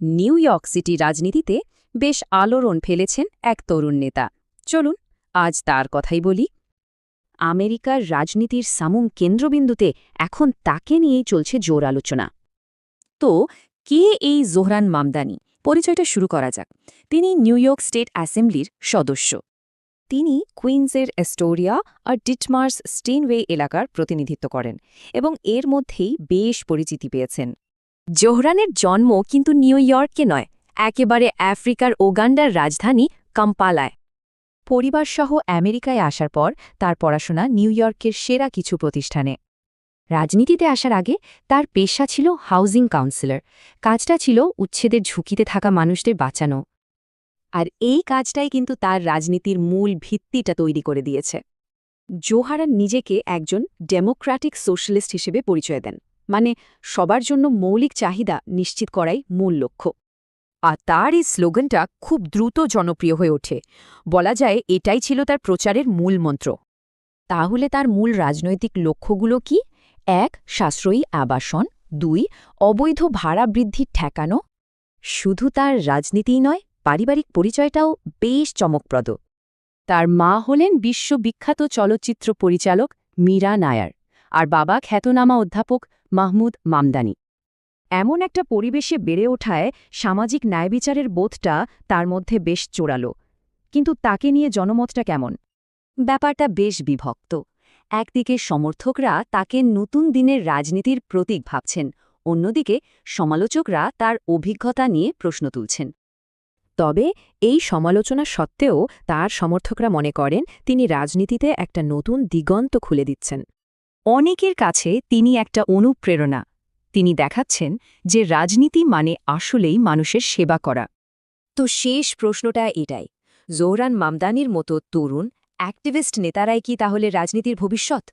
New York city রাজনীতিতে বেশ আলোড়ন ফেলেছেন এক তরুণ নেতা। চলুন, আজ তার কথাই বলি। আমেরিকার রাজনীতির সামুম কেন্দ্রবিন্দুতে এখন তাকে নিয়েই চলছে জোর আলোচনা। তো, কে এই জোহরান মামদানি? পরিচয়টা শুরু করা যাক। তিনি নিউ ইয়র্ক স্টেট অ্যাসেম্বলির সদস্য। তিনি কুইন্সের এস্টোরিয়া আর ডিটমার্স স্টেনওয়ে এলাকার প্রতিনিধিত্ব করেন এবং এর মধ্যেই বেশ পরিচিতি পেয়েছেন। জোহরানের জন্ম কিন্তু নিউ ইয়র্কে নয়, একেবারে আফ্রিকার ওগান্ডার রাজধানী কাম্পালায়। পরিবারসহ আমেরিকায় আসার পর তার পড়াশোনা নিউ ইয়র্কের সেরা কিছু প্রতিষ্ঠানে। রাজনীতিতে আসার আগে তার পেশা ছিল হাউজিং কাউন্সিলর। কাজটা ছিল উচ্ছেদের ঝুঁকিতে থাকা মানুষদের বাঁচানো। আর এই কাজটাই কিন্তু তার রাজনীতির মূল ভিত্তিটা তৈরি করে দিয়েছে। জোহারান নিজেকে একজন ডেমোক্র্যাটিক সোশ্যালিস্ট হিসেবে পরিচয় দেন। মানে সবার জন্য মৌলিক চাহিদা নিশ্চিত করাই মূল লক্ষ্য। আর তার এই স্লোগানটা খুব দ্রুত জনপ্রিয় হয়ে ওঠে। বলা যায় এটাই ছিল তার প্রচারের মূল মন্ত্র। তাহলে তার মূল রাজনৈতিক লক্ষ্যগুলো কি? এক, সাশ্রয়ী আবাসন। দুই, অবৈধ ভাড়া বৃদ্ধির ঠেকানো। শুধু তার রাজনীতিই নয়, পারিবারিক পরিচয়টাও বেশ চমকপ্রদ। তার মা হলেন বিশ্ববিখ্যাত চলচ্চিত্র পরিচালক মীরা নায়ার। আর বাবা খ্যাতনামা অধ্যাপক মাহমুদ মামদানি। এমন একটা পরিবেশে বেড়ে ওঠায় সামাজিক ন্যায়বিচারের বোধটা তার মধ্যে বেশ চোরালো। কিন্তু তাকে নিয়ে জনমতটা কেমন? ব্যাপারটা বেশ বিভক্ত। একদিকে সমর্থকরা তাকে নতুন দিনের রাজনীতির প্রতীক ভাবছেন, অন্যদিকে সমালোচকরা তার অভিজ্ঞতা নিয়ে প্রশ্ন তুলছেন। তবে এই সমালোচনা সত্ত্বেও তার সমর্থকরা মনে করেন, তিনি রাজনীতিতে একটা নতুন দিগন্ত খুলে দিচ্ছেন। অনেকের কাছে তিনি একটা অনুপ্রেরণা। তিনি দেখাচ্ছেন যে রাজনীতি মানে আসলেই মানুষের সেবা করা। তো শেষ প্রশ্নটা এটাই। জোহরান মামদানির মতো তরুণ অ্যাক্টিভিস্ট নেতারাই কি তাহলে রাজনীতির ভবিষ্যৎ?